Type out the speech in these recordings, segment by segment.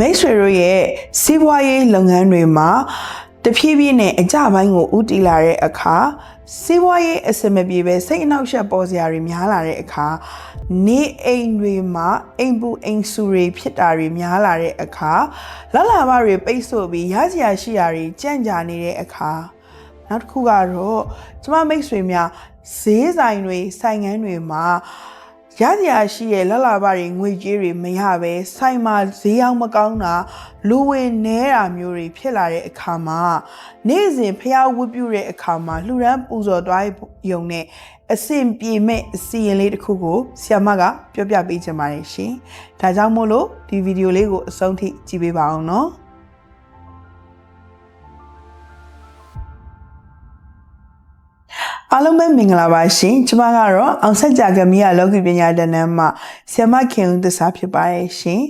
မိတ်ဆွေတို့ရဲ့စီးပွားရေးလုပ်ငန်းတွေမှာတဖြည်းဖြည်းနဲ့အကြပိုင်းကိုဥတီလာတဲ့အခါစီးပွားရေးအစမပြေပဲစိတ်အနှောက်အယှက်ပေါ်စရာတွေများလာတဲ့အခါနေအိမ်တွေမှာအိမ်ပူအိမ်ဆူတွေဖြစ်တာတွေများလာတဲ့အခါလလဘတွေပိတ်ဆို့ပြီးရစရာရှိရာတွေကြံ့ကြာနေတဲ့အခါနောက်တစ်ခုကတော့ကျမမိတ်ဆွေများဈေးဆိုင်တွေဆိုင်ငန်းတွေမှာ ရစရာရှိရဲ့လလဘတွေငွေကြေးတွေမရပဲဆိုင်မှာဈေးအောင်မကောင်းတာလူဝင်နေတာမျိုးတွေဖြစ်လာတဲ့အခါမှာနေ့စဉ်ဖျားဝတ်ပြုတဲ့အခါမှာလှူဒန်းပူဇော်သွားရုံနဲ့အဆင်ပြေမဲ့အစီရင်လေးတစ်ခုကိုဆ iam မကပြောပြပေးချင်ပါတယ်ရှင်။ဒါကြောင့်မို့လို့ဒီဗီဒီယိုလေးကိုအဆုံးထိကြည့်ပေးပါအောင်နော်။ အားလုံးပဲမင်္ဂလာပါရှင်ကျမကတော့အောင်ဆက်ကြကမီးရလောကီပညာတန်းတန်းမှာဆ iam မခင်ဦးသစ္စာဖြစ်ပါရဲ့ရှင်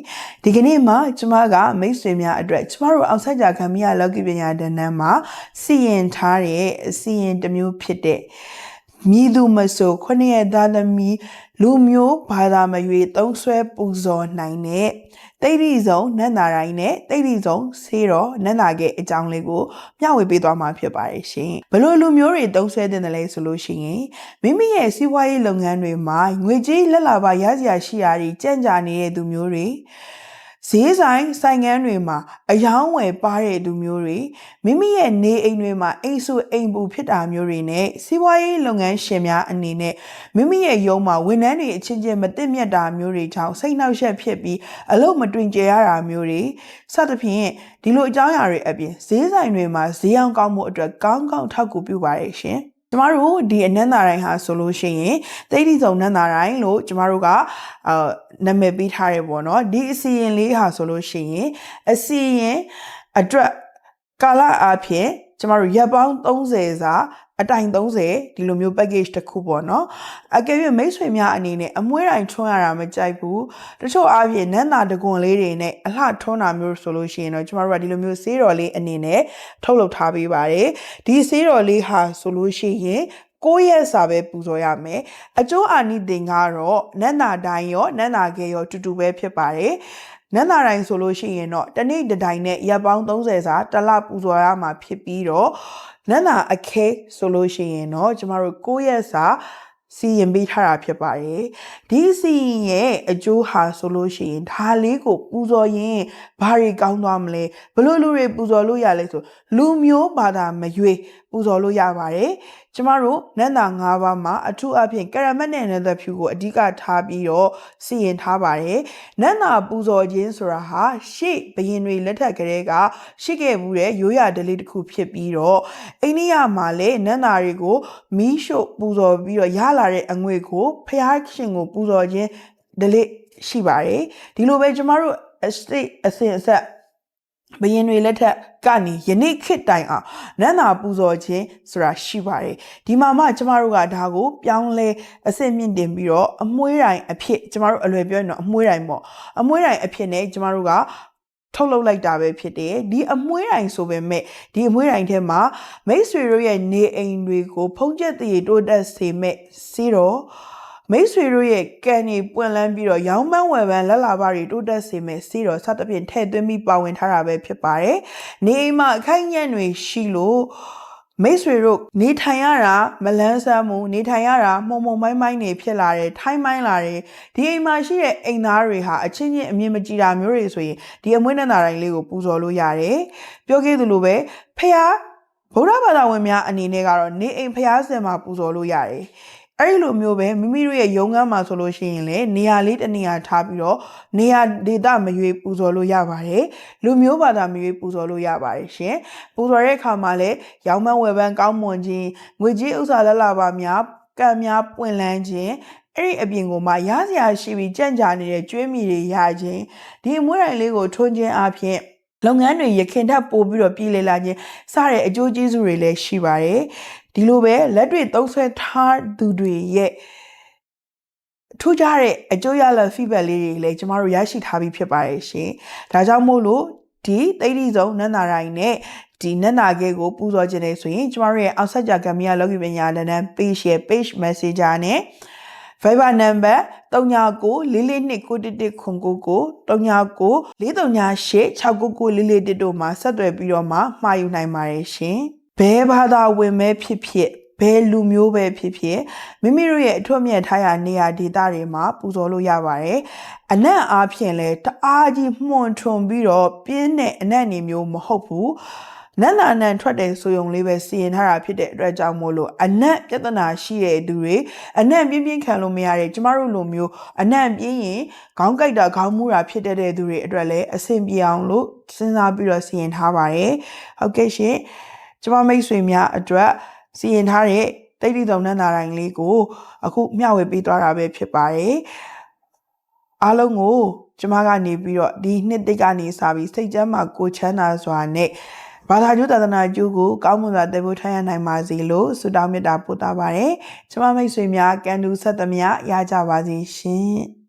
ဒီကနေ့မှာကျမကမိတ်ဆွေများအတွက်ကျမတို့အောင်ဆက်ကြကမီးရလောကီပညာတန်းတန်းမှာစီရင်ထားတဲ့အစီရင်တစ်မျိုးဖြစ်တဲ့ မြည်သူမဆိုခொနရဲ့သားသမီးလူမျိုးဘာသာမရွေသုံးဆွဲပူဇော်နိုင်တဲ့တိတ်တိဆုံးနတ်နာတိုင်းနဲ့တိတ်တိဆုံးဆေးတော်နတ်နာရဲ့အကြောင်းလေးကိုမျှဝေပေးသွားမှာဖြစ်ပါတယ်ရှင်ဘလို့လူမျိုးတွေသုံးဆွဲတဲ့လဲဆိုလို့ရှိရင်မိမိရဲ့စီးပွားရေးလုပ်ငန်းတွေမှာငွေကြေးလက်လာပါရစရာရှိရာတွေကြံ့ကြာနေတဲ့သူမျိုးတွေ ဈေးဆိုင်ဆိုင်ငန်းတွေမှာအယောင်းဝယ်ပါတဲ့သူမျိုးတွေမိမိရဲ့နေအိမ်တွေမှာအိမ်ဆူအိမ်ပူဖြစ်တာမျိုးတွေနဲ့စီးပွားရေးလုပ်ငန်းရှင်များအနေနဲ့မိမိရဲ့ရုံးမှာဝန်ထမ်းတွေအချင်းချင်းမသိမြတ်တာမျိုးတွေကြောင့်စိတ်နှောက်ယှက်ဖြစ်ပြီးအလုပ်မတွင်ကြရတာမျိုးတွေစသဖြင့်ဒီလိုအကြောင်းအရာတွေအပြင်ဈေးဆိုင်တွေမှာဈေးအောင်ကောင်းမှုအတွက်ကောင်းကောင်းထောက်ကူပြုပါရဲ့ရှင် ကျမတို့ဒီအနန္တာတိုင်းဟာဆိုလို့ရှိရင်တိဋ္ဌိဆောင်နန္တာတိုင်းလို့ကျမတို့ကအာနာမည်ပေးထားရပေါ့နော်ဒီအစီရင်လေးဟာဆိုလို့ရှိရင်အစီရင်အတွက်ကာလအားဖြင့်ကျမတို့ရက်ပေါင်း30စာ အတိုင်30ဒီလိုမျိုး package တစ်ခုပေါ့နော်အကယ်၍မိတ်ဆွေများအနေနဲ့အမွှေးတိုင်းထွန်းရတာမကြိုက်ဘူးတချို့အားဖြင့်နန်းနာတကွန်လေးတွေနဲ့အလှထွန်းတာမျိုးဆိုလို့ရှိရင်တော့ကျမတို့ကဒီလိုမျိုးဆေးတော်လေးအနေနဲ့ထုတ်လုပ်ထားပေးပါတယ်ဒီဆေးတော်လေးဟာဆိုလို့ရှိရင်ကိုယ့်ရဲ့စာပဲပူဇော်ရမယ်အကျိုးအာနိသင်ကတော့နန္နာတိုင်းရောနန္နာကေရောတူတူပဲဖြစ်ပါတယ်နန္နာတိုင်းဆိုလို့ရှိရင်တော့တနေ့တစ်တိုင်းနဲ့ရပ်ပေါင်း30စာတစ်လပူဇော်ရမှာဖြစ်ပြီးတော့ နန္နာအခဲဆိုလို့ရှိရင်တော့ကျမတို့ကိုယ့်ရဲ့စာစီရင်ပေးထားတာဖြစ်ပါတယ်ဒီစီရင်ရဲ့အကျိုးဟာဆိုလို့ရှိရင်ဒါလေးကိုပူဇော်ရင်ဘာတွေကောင်းသွားမလဲဘလို့လူတွေပူဇော်လို့ရလဲဆိုလူမျိုးဘာသာမရွေပူဇော်လို့ရပါတယ်ကျမတို့နန္တာ၅ပါးမှာအထူးအဖြင့်ကရမတ်နဲ့နန္ဒဖြူကိုအဓိကထားပြီးတော့စီရင်ထားပါတယ်နန္တာပူဇော်ခြင်းဆိုတာဟာရှေ့ဘရင်တွေလက်ထက်ကလေးကရှိခဲ့မှုတဲ့ရိုးရာဓလေ့တစ်ခုဖြစ်ပြီးတော့အိန္ဒိယမှာလည်းနန္တာတွေကိုမီးရှို့ပူဇော်ပြီးတော့ရလာတဲ့အငွေကိုဖျားရှင်ကိုပူဇော်ခြင်းဓလေ့ရှိပါတယ်ဒီလိုပဲကျမတို့အစိအစဉ်အဆက် ဘယင်တွေလက်ထက်ကနေယနေ့ခေတ်တိုင်အောင်နန္နာပူဇော်ခြင်းဆိုတာရှိပါတယ်ဒီမှာမှကျမတို့ကဒါကိုပြောင်းလဲအစစ်မြင့်တင်ပြီးတော့အမွှေးတိုင်းအဖြစ်ကျမတို့အလွယ်ပြောရင်တော့အမွှေးတိုင်းပေါ့အမွှေးတိုင်းအဖြစ်နဲ့ကျမတို့ကထုတ်လုပ်လိုက်တာပဲဖြစ်တယ်ဒီအမွှေးတိုင်းဆိုပေမဲ့ဒီအမွှေးတိုင်းထဲမှာမိတ်ဆွေတို့ရဲ့နေအိမ်တွေကိုဖုံးချက်တည်တိုးတက်စေမဲ့စီတော့ မိတ်ဆွေတို့ရဲ့ကံတွေပွင့်လန်းပြီးတော့ရောင်းပန်းဝယ်ပန်းလက်လာပါတွေတိုးတက်စေမယ်စီတော့စသဖြင့်ထည့်သွင်းပြီးပါဝင်ထားတာပဲဖြစ်ပါတယ်။နေအိမ်မှာအခိုက်အညံ့တွေရှိလို့မိတ်ဆွေတို့နေထိုင်ရတာမလန်းဆန်းမှုနေထိုင်ရတာမှုံမှုံမိုင်းမိုင်းနေဖြစ်လာတယ်ထိုင်းမိုင်းလာတယ်ဒီအိမ်မှာရှိတဲ့အိမ်သားတွေဟာအချင်းချင်းအမြင်မကြည်တာမျိုးတွေဆိုရင်ဒီအမွေးနန္ဒာတိုင်းလေးကိုပူဇော်လို့ရတယ်ပြောခဲ့သလိုပဲဖះဗုဒ္ဓဘာသာဝင်များအနေနဲ့ကတော့နေအိမ်ဖះစင်မှာပူဇော်လို့ရတယ် အဲ့ဒီလိုမျိုးပဲမိမိတို့ရဲ့ရုံးခန်းမှာဆိုလို့ရှိရင်လည်းနေရာလေးတစ်နေရာထားပြီးတော့နေရာဒေသမရွေပူဇော်လို့ရပါတယ်လူမျိုးဘာသာမရွေပူဇော်လို့ရပါတယ်ရှင်ပူဇော်တဲ့အခါမှာလည်းရောင်းမဝယ်ပန်းကောင်းမွန်ခြင်းငွေကြေးဥစ္စာလက်လာပါများကံများပွင့်လန်းခြင်းအဲ့ဒီအပြင်ကိုမှရစရာရှိပြီးကြံ့ကြာနေတဲ့ကျွေးမိတွေရခြင်းဒီအမွှေးတိုင်လေးကိုထွန်းခြင်းအပြင်လုပ်ငန်းတွေရခင်ထပ်ပို့ပြီးတော့ပြည်လေလာခြင်းစတဲ့အကျိုးကျေးဇူးတွေလည်းရှိပါတယ် ဒီလိုပဲလက်တွေသုံးဆွဲထားသူတွေရဲ့ထူးခြားတဲ့အကျိုးရလ feedback လေးတွေလည်းကျမတို့ရရှိထားပြီးဖြစ်ပါတယ်ရှင်။ဒါကြောင့်မို့လို့ဒီတိတ်တိဆုံးနန္နာရိုင်းနဲ့ဒီနန္နာကဲကိုပူဇော်ခြင်းနေဆိုရင်ကျမတို့ရဲ့အောက်ဆက်ကြကမ္မီယာလောကီပညာလန်တန်း page ရဲ့ page messenger နဲ့ Viber number 39941199 3994386999တို့မှာဆက်သွယ်ပြီးတော့မှမှာယူနိုင်ပါတယ်ရှင်။ ဘဲဘာသာဝင်မဲ့ဖြစ်ဖြစ်ဘယ်လူမျိုးပဲဖြစ်ဖြစ်မိမိတို့ရဲ့အထွတ်အမြတ်ထားရာနေရာဒေသတွေမှာပူဇော်လို့ရပါတယ်။အနက်အားဖြင့်လဲတအားကြီးမှွန်ထွန်ပြီးတော့ပြင်းတဲ့အနက်နေမျိုးမဟုတ်ဘူး။နတ်နာနန်ထွက်တယ်ဆိုယုံလေးပဲစီရင်ထားတာဖြစ်တဲ့အတွက်ကြောင့်မို့လို့အနက်ပြဿနာရှိတဲ့သူတွေအနက်ပြင်းပြင်းခံလို့မရတဲ့ကျမတို့လိုမျိုးအနက်ပြင်းရင်ခေါင်းကိုက်တာခေါင်းမူတာဖြစ်တတ်တဲ့သူတွေအတွက်လည်းအဆင်ပြေအောင်လို့စဉ်းစားပြီးတော့စီရင်ထားပါတယ်။ဟုတ်ကဲ့ရှင်။ ကျမမိတ်ဆွေများအတွက်စီရင်ထားတဲ့တိတ်တိတုံနန်းသာတိုင်းလေးကို အခုမျှဝေပေးသွားတာပဲဖြစ်ပါတယ်။အားလုံးကိုကျမကနေပြီးတော့ဒီနှစ်တိတ်ကနေစပြီးစိတ်ကျမ်းမှာကိုချမ်းသာစွာနဲ့ဘာသာကျိုးသာသနာကျိုးကိုကောင်းမွန်စွာတည်ဖို့ထိုင်ရနိုင်ပါစေလို့ဆုတောင်းမေတ္တာပို့သပါတယ်။ကျမမိတ်ဆွေများကံတူဆက်သမျှရကြပါစေရှင်။